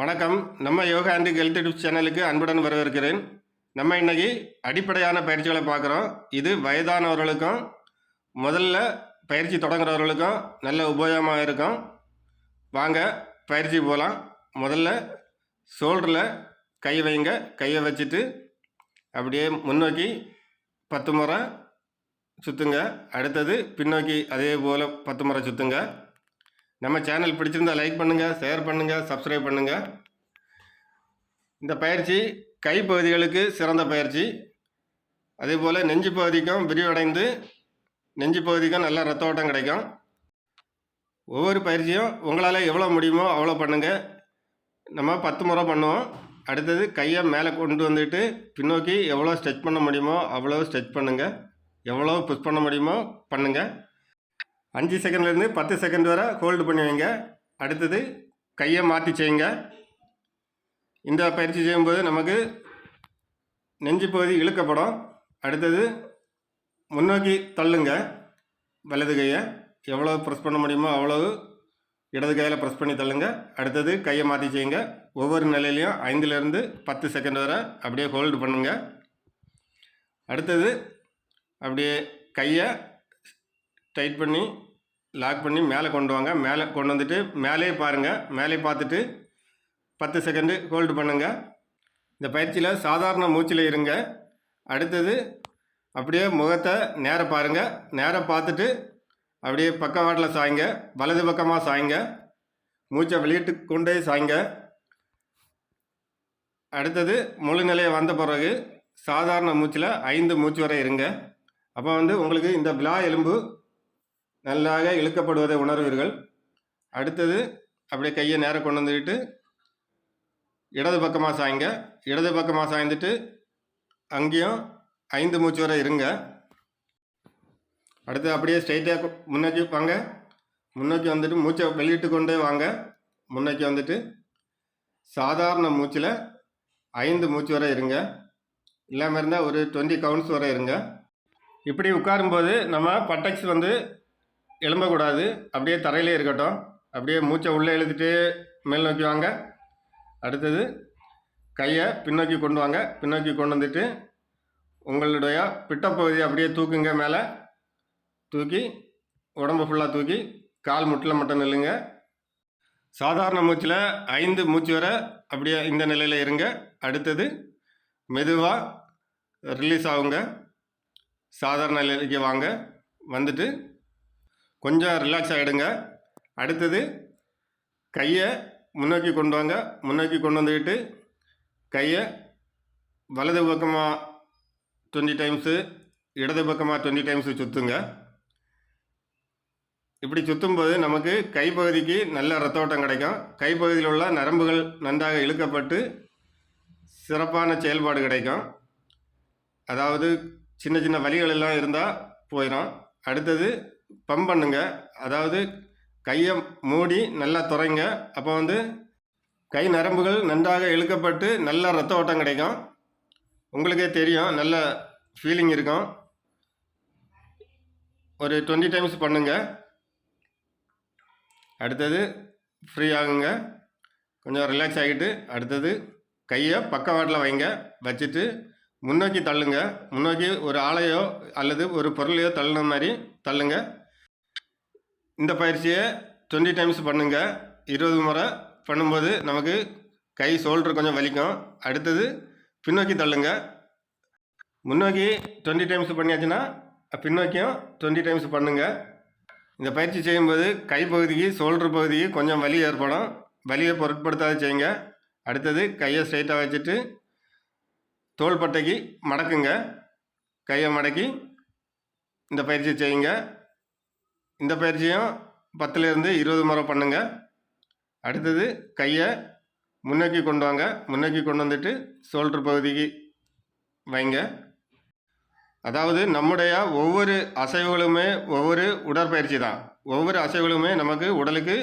வணக்கம். நம்ம yoga and health tips சேனலுக்கு அன்புடன் வரவேற்கிறேன். நம்ம இன்னைக்கு அடிப்படையான பயிற்சிகளை பார்க்குறோம். இது வயதானவர்களுக்கும் முதல்ல பயிற்சி தொடங்குறவர்களுக்கும் நல்ல உபயோகமாக இருக்கும். வாங்க பயிற்சி போகலாம் முதல்ல ஷோல்டரில் கை வைங்க. கையை வச்சுட்டு அப்படியே முன்னோக்கி பத்து முறை சுற்றுங்க அடுத்தது பின்னோக்கி அதே போல் பத்து முறை சுற்றுங்க நம்ம சேனல் பிடிச்சிருந்தா லைக் பண்ணுங்கள் ஷேர் பண்ணுங்கள் சப்ஸ்கிரைப் பண்ணுங்கள் இந்த பயிற்சி கைப்பகுதிகளுக்கு சிறந்த பயிற்சி. அதே போல் நெஞ்சு பகுதிக்கும் விரிவடைந்து நெஞ்சு பகுதிக்கும் நல்ல ரத்த ஓட்டம் கிடைக்கும். ஒவ்வொரு பயிற்சியும் உங்களால் எவ்வளோ முடியுமோ அவ்வளோ பண்ணுங்கள் நம்ம பத்து முறை பண்ணுவோம். அடுத்தது கையை மேலே கொண்டு வந்துட்டு பின்னோக்கி எவ்வளோ ஸ்ட்ரெச் பண்ண முடியுமோ அவ்வளோ ஸ்ட்ரெச் பண்ணுங்கள் எவ்வளோ புஷ் பண்ண முடியுமோ பண்ணுங்கள் அஞ்சு செகண்ட்லேருந்து பத்து செகண்ட் வரை ஹோல்டு பண்ணி வைங்க. அடுத்தது கையை மாற்றி செய்யுங்க. இந்த பயிற்சி செய்யும்போது நமக்கு நெஞ்சு பகுதி இழுக்கப்படும். அடுத்தது முன்னோக்கி தள்ளுங்க. வலது கையை எவ்வளோ ப்ரெஸ் பண்ண முடியுமோ அவ்வளவு இடது கையில் ப்ரெஸ் பண்ணி தள்ளுங்க. அடுத்தது கையை மாற்றி செய்யுங்க. ஒவ்வொரு நிலையிலையும் ஐந்துலேருந்து பத்து செகண்ட் வரை அப்படியே ஹோல்டு பண்ணுங்க. அடுத்தது அப்படியே கையை டைட் பண்ணி லாக் பண்ணி மேலே கொண்டு வாங்க. மேலே கொண்டு வந்துட்டு மேலே பாருங்கள் மேலே பார்த்துட்டு பத்து செகண்டு ஹோல்டு பண்ணுங்கள் இந்த பயிற்சியில் சாதாரண மூச்சில் இருங்க. அடுத்தது அப்படியே முகத்தை நேராக பாருங்கள் நேராக பார்த்துட்டு அப்படியே பக்கவாட்டில் சாய்ங்க. வலது பக்கமாக சாய்ங்க. மூச்சை வெளியிட்டு கொண்டே சாய்ங்க. அடுத்தது முழு நிலையை வந்த பிறகு சாதாரண மூச்சில் ஐந்து மூச்சு வரை இருங்க. அப்போ வந்து உங்களுக்கு இந்த விழா எலும்பு நல்லாக இழுக்கப்படுவதை உணர்வீர்கள். அடுத்தது அப்படியே கையை நேரம் கொண்டு வந்துக்கிட்டு இடது பக்கமாக சாய்ங்க. இடது பக்கமாக சாய்ந்துட்டு அங்கேயும் ஐந்து மூச்சு வரை இருங்க. அடுத்து அப்படியே ஸ்ட்ரைட்டாக முன்னோக்கி வாங்க. முன்னோக்கி வந்துட்டு மூச்சை வெளியிட்டு கொண்டே வாங்க. முன்னோக்கி வந்துட்டு சாதாரண மூச்சில் ஐந்து மூச்சு வரை இருங்க. இல்லாமல் இருந்தால் ஒரு டுவெண்ட்டி கவுண்ட்ஸ் வரை இருங்க. இப்படி உட்காரும்போது நம்ம பட்டக்ஸ் வந்து எழும்பக்கூடாது. அப்படியே தரையிலே இருக்கட்டும். அப்படியே மூச்சை உள்ளே இழுத்துட்டு மேல் நோக்கி வாங்க. அடுத்தது கையை பின்னோக்கி கொண்டு வாங்க. பின்னோக்கி கொண்டு வந்துட்டு உங்களுடைய பிட்டப்பகுதியை அப்படியே தூக்குங்க மேலே. தூக்கி உடம்பு ஃபுல்லாக தூக்கி கால் முட்டில் மட்டும் நில்லுங்க. சாதாரண மூச்சில் ஐந்து மூச்சு வரை அப்படியே இந்த நிலையில் இருங்க. அடுத்தது மெதுவாக ரிலீஸ் ஆகுங்க. சாதாரண நிலைக்கு வாங்க. வந்துட்டு கொஞ்சம் ரிலாக்ஸ் ஆகிடுங்க அடுத்தது கையை முன்னோக்கி கொண்டு வாங்க. முன்னோக்கி கொண்டு வந்துக்கிட்டு கையை வலது பக்கமாக டுவெண்ட்டி டைம்ஸு இடது பக்கமாக டுவெண்ட்டி டைம்ஸு சுற்றுங்க இப்படி சுற்றும்போது நமக்கு கைப்பகுதிக்கு நல்ல ரத்த ஓட்டம் கிடைக்கும். கைப்பகுதியில் உள்ள நரம்புகள் நன்றாக இழுக்கப்பட்டு சிறப்பான செயல்பாடு கிடைக்கும். அதாவது சின்ன சின்ன வலிகள் எல்லாம் இருந்தால் போயிடும் அடுத்தது பம்ப் பண்ணுங்க. அதாவது கையை மூடி நல்லா துறைங்க அப்போ வந்து கை நரம்புகள் நன்றாக இழுக்கப்பட்டு நல்ல ரத்த ஓட்டம் கிடைக்கும். உங்களுக்கே தெரியும் நல்ல ஃபீலிங் இருக்கும். ஒரு டுவெண்ட்டி டைம்ஸ் பண்ணுங்க. அடுத்தது ஃப்ரீ ஆகுங்க. கொஞ்சம் ரிலாக்ஸ் ஆகிட்டு அடுத்தது கையை பக்கவாட்டில் வைங்க. வச்சுட்டு முன்னோக்கி தள்ளுங்க. முன்னோக்கி ஒரு ஆளையோ அல்லது ஒரு பொருளையோ தள்ளுன மாதிரி தள்ளுங்க. இந்த பயிற்சியை டுவெண்ட்டி டைம்ஸ் பண்ணுங்கள் இருபது முறை பண்ணும்போது நமக்கு கை ஷோல்டர் கொஞ்சம் வலிக்கும். அடுத்தது பின்னோக்கி தள்ளுங்க. முன்னோக்கி டுவெண்ட்டி டைம்ஸ் பண்ணியாச்சுன்னா பின்னோக்கியும் டுவெண்ட்டி டைம்ஸ் பண்ணுங்கள் இந்த பயிற்சி செய்யும்போது கை பகுதிக்கு ஷோல்டர் பகுதிக்கு கொஞ்சம் வலி ஏற்படும். வலியை பொருட்படுத்தாத செய்யுங்க. அடுத்தது கையை ஸ்ட்ரைட்டாக வச்சுட்டு தோள்பட்டைக்கு மடக்குங்க. கையை மடக்கி இந்த பயிற்சி செய்யுங்க. இந்த பயிற்சியும் பத்துலேருந்து இருபது முறை பண்ணுங்க. அடுத்தது கையை முன்னோக்கி கொண்டு வாங்க. முன்னோக்கி கொண்டு வந்துட்டு சோல்ட்ரு பகுதிக்கு வைங்க. அதாவது நம்முடைய ஒவ்வொரு அசைவுகளுமே ஒவ்வொரு உடற்பயிற்சி தான். ஒவ்வொரு அசைவுகளுமே நமக்கு உடலுக்கு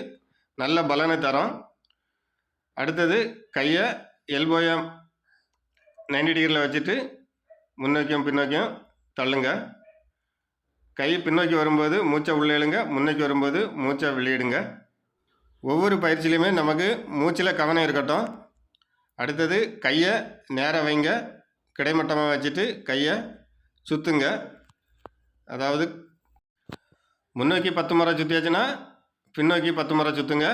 நல்ல பலனை தரும். அடுத்தது கையை எல்போயம் நைன்டி டிகிரியில் வச்சுட்டு முன்னோக்கியும் பின்னோக்கியும் தள்ளுங்க. கையை பின்னோக்கி வரும்போது மூச்சை உள்ளே இழுங்க முன்னோக்கி வரும்போது மூச்சை வெளியிடுங்க ஒவ்வொரு பயிற்சியிலையுமே நமக்கு மூச்சில் கவனம் இருக்கட்டும். அடுத்தது கையை நேராக வைங்க. கிடைமட்டமாக வச்சுட்டு கையை சுற்றுங்க அதாவது முன்னோக்கி பத்து முறை சுற்றியாச்சுன்னா பின்னோக்கி பத்து முறை சுற்றுங்க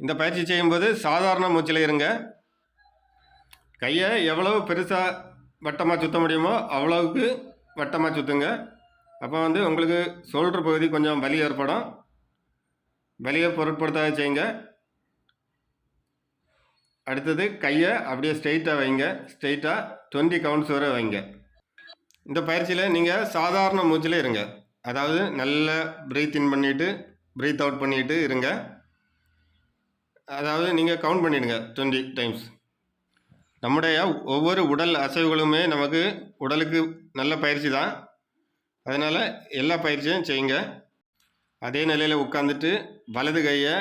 இந்த பயிற்சி செய்யும்போது சாதாரண மூச்சில் இருங்க. கையை எவ்வளவு பெருசாக வட்டமாக சுற்ற முடியுமோ அவ்வளவுக்கு வட்டமாக சுற்றுங்க அப்போ வந்து உங்களுக்கு ஷோல்டர் பகுதி கொஞ்சம் வலி ஏற்படும். வலியை பொருட்படுத்தாத செய்யுங்க. அடுத்தது கையை அப்படியே ஸ்ட்ரெயிட்டாக வைங்க. ஸ்ட்ரெயிட்டாக டுவெண்ட்டி கவுண்ட்ஸ் வரை வைங்க. இந்த பயிற்சியில் நீங்கள் சாதாரண மூச்சில் இருங்க. அதாவது நல்ல ப்ரீத் இன் பண்ணிவிட்டு ப்ரீத் அவுட் பண்ணிவிட்டு இருங்க. அதாவது நீங்கள் கவுண்ட் பண்ணிடுங்க டுவெண்ட்டி டைம்ஸ் நம்முடைய ஒவ்வொரு உடல் அசைவுகளுமே நமக்கு உடலுக்கு நல்ல பயிற்சி தான். அதனால் எல்லா பயிற்சியும் செய்யுங்க. அதே நிலையில் உட்காந்துட்டு வலது கையை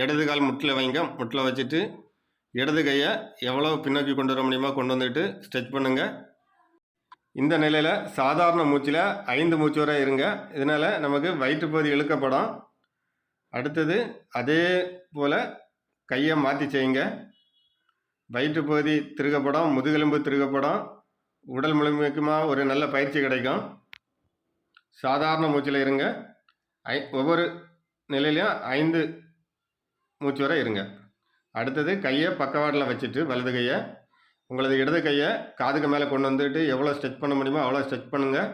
இடது கால் முட்டில் வைங்க. முட்டில் வச்சுட்டு இடது கையை எவ்வளோ பின்னோக்கி கொண்டு வர முடியுமோ கொண்டு வந்துட்டு ஸ்ட்ரெச் பண்ணுங்கள் இந்த நிலையில் சாதாரண மூச்சில் ஐந்து மூச்சு வரை இருங்க. இதனால் நமக்கு வயிற்று பகுதி இழுக்கப்படும். அடுத்தது அதே போல் கையை மாற்றி செய்யுங்க. வயிற்று பகுதி திருகப்படும் முதுகெலும்பு திருகப்படும். உடல் முழுமைக்குமா ஒரு நல்ல பயிற்சி கிடைக்கும். சாதாரண மூச்சில் இருங்க. ஐ ஒவ்வொரு நிலையிலையும் ஐந்து மூச்சு வரை இருங்க. அடுத்தது கையை பக்கவாட்டில் வச்சுட்டு வலது கையை. உங்களது இடது கையை காதுக்கு மேலே கொண்டு வந்துட்டு எவ்வளோ ஸ்ட்ரெச் பண்ண முடியுமோ அவ்வளோ ஸ்ட்ரெச் பண்ணுங்கள்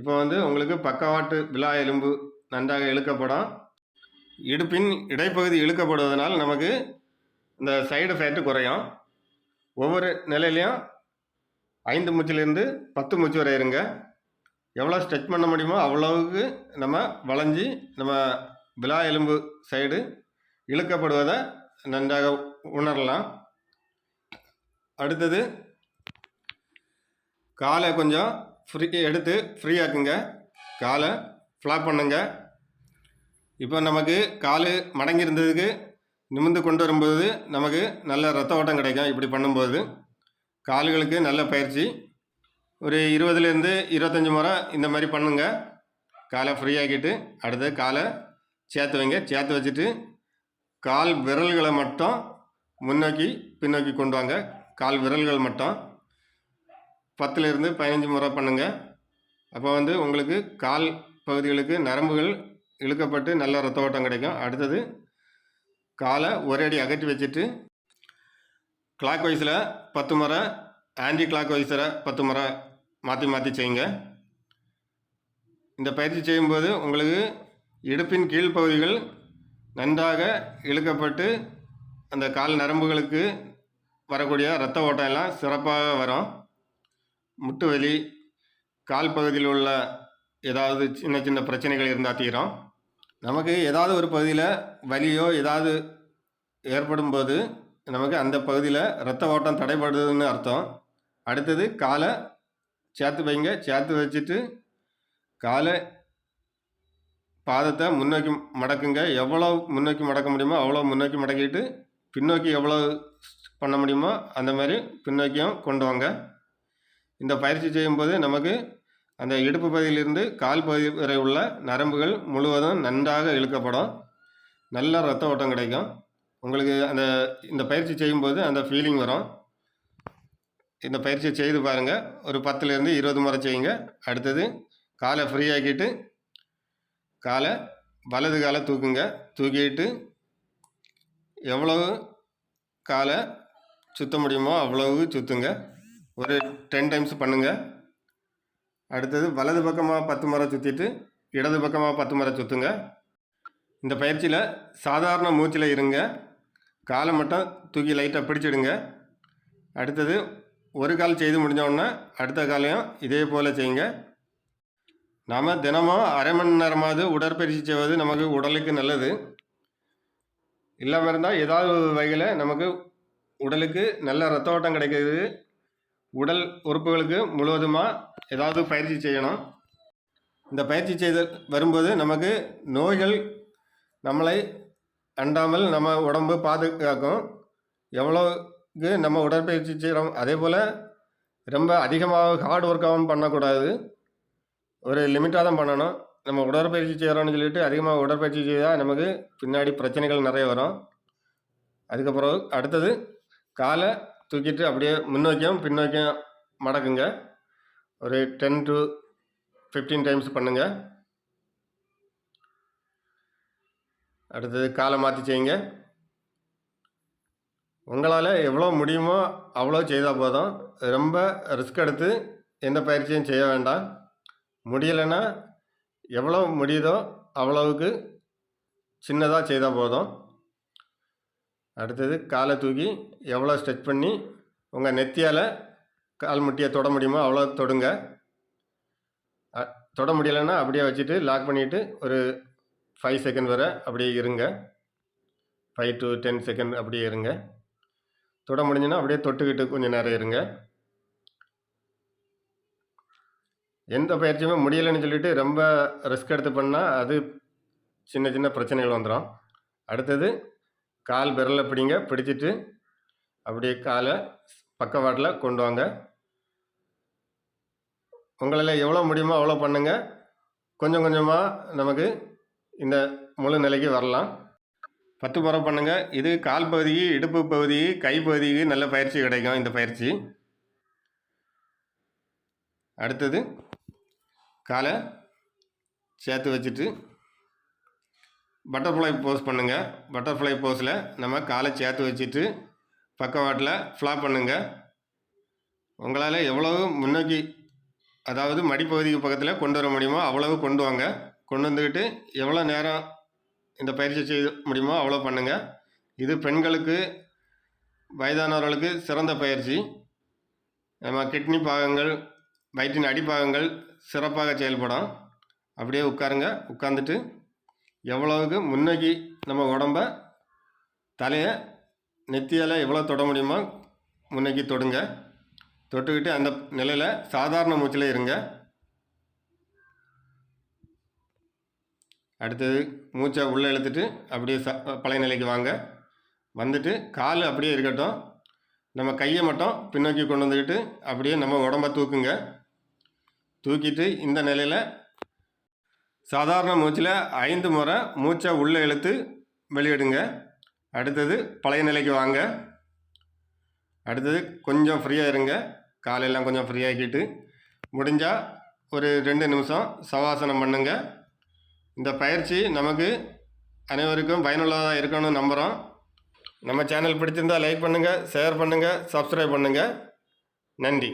இப்போ வந்து உங்களுக்கு பக்கவாட்டு விழா எலும்பு நன்றாக இழுக்கப்படும். இடுப்பின் இடைப்பகுதி இழுக்கப்படுவதனால் நமக்கு இந்த சைடு ஃபேட்டு குறையும். ஒவ்வொரு நிலையிலையும் ஐந்து மூச்சிலிருந்து பத்து மூச்சு வரை இருங்க. எவ்வளோ ஸ்ட்ரெச் பண்ண முடியுமோ அவ்வளவுக்கு நம்ம வளைஞ்சி நம்ம விழா எலும்பு சைடு இழுக்கப்படுவதை நன்றாக உணரலாம். அடுத்தது காலை கொஞ்சம் ஃப்ரீ எடுத்து ஃப்ரீயாக்குங்க காலை ஃப்ளாப் பண்ணுங்க. இப்போ நமக்கு கால் மடங்கி இருந்ததுக்கு நிமிர்ந்து கொண்டு வரும்போது நமக்கு நல்ல ரத்த ஓட்டம் கிடைக்கும். இப்படி பண்ணும்போது கால்களுக்கு நல்ல பயிற்சி. ஒரு இருபதுலேருந்து இருபத்தஞ்சி முறை இந்த மாதிரி பண்ணுங்க. காலை ஃப்ரீ ஆக்கிட்டு அடுத்து காலை சேர்த்து வைங்க. சேர்த்து வச்சுட்டு கால் விரல்களை மட்டும் முன்னோக்கி பின்னோக்கி கொண்டு வாங்க. கால் விரல்கள் மட்டும். பத்துலேருந்து பதினஞ்சு முறை பண்ணுங்க. அப்போ வந்து உங்களுக்கு கால் பகுதிகளுக்கு நரம்புகள் இழுக்கப்பட்டு நல்ல ரத்த ஓட்டம் கிடைக்கும். அடுத்தது காலை ஒரே அடி அகற்றி வச்சுட்டு கிளாக் வைஸில் பத்து முறை ஆன்டி கிளாக் வைஸில் பத்து முறை மாற்றி மாற்றி செய்யுங்க. இந்த பயிற்சி செய்யும்போது உங்களுக்கு இடுப்பின் கீழ்ப்பகுதிகள் நன்றாக இழுக்கப்பட்டு அந்த கால் நரம்புகளுக்கு வரக்கூடிய இரத்த ஓட்டம் எல்லாம் சிறப்பாக வரும். முட்டு வலி கால் பகுதியில் உள்ள ஏதாவது சின்ன சின்ன பிரச்சனைகள் இருந்தால் தீரும். நமக்கு ஏதாவது ஒரு பகுதியில் வலியோ ஏதாவது ஏற்படும் போது நமக்கு அந்த பகுதியில் இரத்த ஓட்டம் தடைபடுதுன்னு அர்த்தம். அடுத்தது காலை சேர்த்து வைங்க. சேர்த்து வச்சுட்டு காலை பாதத்தை முன்னோக்கி மடக்குங்க. எவ்வளோ முன்னோக்கி மடக்க முடியுமோ அவ்வளோ முன்னோக்கி மடக்கிட்டு பின்னோக்கி எவ்வளோ பண்ண முடியுமோ அந்த மாதிரி பின்னோக்கியும் கொண்டு வாங்க. இந்த பயிற்சி செய்யும்போது நமக்கு அந்த இடுப்பு பகுதியிலிருந்து கால் பகுதி வரை உள்ள நரம்புகள் முழுவதும் நன்றாக இழுக்கப்படும். நல்ல ரத்த ஓட்டம் கிடைக்கும். உங்களுக்கு அந்த இந்த பயிற்சி செய்யும்போது அந்த ஃபீலிங் வரும். இந்த பயிற்சியை செய்து பாருங்கள் ஒரு பத்துலேருந்து இருபது முறை செய்யுங்க. அடுத்தது காலை ஃப்ரீ ஆக்கிட்டு காலை வலது காலை தூக்குங்க. தூக்கிட்டு எவ்வளவு காலை சுற்ற முடியுமோ அவ்வளவு சுற்றுங்க ஒரு டென் டைம்ஸ் பண்ணுங்கள் அடுத்தது வலது பக்கமாக பத்து முறை சுற்றிட்டு இடது பக்கமாக பத்து முறை சுற்றுங்க இந்த பயிற்சியில் சாதாரண மூச்சில் இருங்க. காலை மட்டும் தூக்கி லைட்டாக பிடிச்சிடுங்க. அடுத்தது ஒரு கால் செய்து முடிஞ்சோடனே அடுத்த காலையும் இதே போல் செய்யுங்க. நாம் தினமும் அரை மணி நேரமாவது உடற்பயிற்சி செய்வது நமக்கு உடலுக்கு நல்லது. இல்லாமல் இருந்தால் ஏதாவது வகையில் நமக்கு உடலுக்கு நல்ல ரத்த ஓட்டம் கிடைக்கிறது. உடல் உறுப்புகளுக்கு முழுவதுமாக ஏதாவது பயிற்சி செய்யணும். இந்த பயிற்சி செய்து வரும்போது நமக்கு நோய்கள் நம்மளை அண்டாமல் நம்ம உடம்பு பாதுகாக்கும். எவ்வளோ இது நம்ம உடற்பயிற்சி செய்கிறோம் அதே போல் ரொம்ப அதிகமாக ஹார்ட் ஒர்க்காகவும் பண்ணக்கூடாது. ஒரு லிமிட்டாக தான் பண்ணணும். நம்ம உடற்பயிற்சி செய்கிறோம்னு சொல்லிட்டு அதிகமாக உடற்பயிற்சி செய்தால் நமக்கு பின்னாடி பிரச்சனைகள் நிறைய வரும். அதுக்கப்புறம் அடுத்தது காலை தூக்கிட்டு அப்படியே முன்னோக்கியும் பின்னோக்கியும் மடக்குங்க. ஒரு டென் டு ஃபிஃப்டீன் டைம்ஸ் பண்ணுங்கள் அடுத்தது காலை மாற்றி செய்யுங்க. உங்களால் எவ்வளோ முடியுமோ அவ்வளோ செய்தால் போதும். ரொம்ப ரிஸ்க் எடுத்து எந்த பயிற்சியும் செய்ய வேண்டாம். முடியலைன்னா எவ்வளோ முடியுதோ அவ்வளவுக்கு சின்னதாக செய்தால் போதும். அடுத்தது காலை தூக்கி எவ்வளோ ஸ்ட்ரெச் பண்ணி உங்கள் நெத்தியால் கால் முட்டியை தொட முடியுமோ அவ்வளோ தொடுங்க. தொட முடியலைன்னா அப்படியே வச்சுட்டு லாக் பண்ணிவிட்டு ஒரு ஃபைவ் செகண்ட் வரை அப்படியே இருங்க. ஃபைவ் டு டென் செகண்ட் அப்படியே இருங்க. தொட முடிஞ்சுன்னா அப்படியே தொட்டுக்கிட்டு கொஞ்சம் நேரம் இருங்க. எந்த பயிற்சியுமே முடியலைன்னு சொல்லிட்டு ரொம்ப ரிஸ்க் எடுத்து பண்ணால் அது சின்ன சின்ன பிரச்சனைகள் வந்துடும் அடுத்தது கால் விரலை பிடிங்க. பிடிச்சிட்டு அப்படியே காலை பக்கவாட்டில் கொண்டு வாங்க. உங்களால் எவ்வளோ முடியுமோ அவ்வளோ பண்ணுங்கள் கொஞ்சம் கொஞ்சமாக நமக்கு இந்த முழு நிலைக்கு வரலாம். பத்து முறை பண்ணுங்க. இது கால் பகுதிக்கு இடுப்பு பகுதி கை பகுதிக்கு நல்ல பயிற்சி கிடைக்கும் இந்த பயிற்சி. அடுத்தது காலை சேர்த்து வச்சுட்டு பட்டர்ஃப்ளை போஸ் பண்ணுங்கள் பட்டர்ஃப்ளை போஸில் நம்ம காலை சேர்த்து வச்சுட்டு பக்கவாட்டில் ஃப்ளாப் பண்ணுங்கள் உங்களால் எவ்வளவு முன்னோக்கி அதாவது மடிப்பகுதிக்கு பக்கத்தில் கொண்டு வர முடியுமோ அவ்வளவு கொண்டு வாங்க. கொண்டு வந்துக்கிட்டு எவ்வளோ நேரம் இந்த பயிற்சி செய்ய முடியுமோ அவ்வளோ பண்ணுங்கள் இது பெண்களுக்கு வயதானவர்களுக்கு சிறந்த பயிற்சி. நம்ம கிட்னி பாகங்கள் வயிற்றின் அடிப்பாகங்கள் சிறப்பாக செயல்படும். அப்படியே உட்காருங்க. உட்காந்துட்டு எவ்வளவுக்கு முன்னோக்கி நம்ம உடம்ப தலையை நெத்தியால் எவ்வளோ தொட முடியுமோ முன்னோக்கி தொடுங்க. தொட்டுக்கிட்டு அந்த நிலையில் சாதாரண மூச்சில் இருங்க. அடுத்தது மூச்சை உள்ளே இழுத்துட்டு அப்படியே ச பழைய நிலைக்கு வாங்க. வந்துட்டு கால் அப்படியே இருக்கட்டும். நம்ம கையை மட்டும் பின்னோக்கி கொண்டு வந்துக்கிட்டு அப்படியே நம்ம உடம்ப தூக்குங்க. தூக்கிட்டு இந்த நிலையில் சாதாரண மூச்சில் ஐந்து முறை மூச்சை உள்ளே இழுத்து வெளியிடுங்க. அடுத்தது பழைய நிலைக்கு வாங்க. அடுத்தது கொஞ்சம் ஃப்ரீயாக இருங்க. காலையெல்லாம் கொஞ்சம் ஃப்ரீயாக்கிட்டு முடிஞ்சால் ஒரு ரெண்டு நிமிஷம் சவாசனம் பண்ணுங்கள் இந்த பயிற்சி நமக்கு அனைவருக்கும் பயனுள்ளதாக இருக்கணும்னு நம்புகிறோம் நம்ம சேனல் பிடிச்சிருந்தா லைக் பண்ணுங்கள் ஷேர் பண்ணுங்கள் சப்ஸ்கிரைப் பண்ணுங்கள் நன்றி.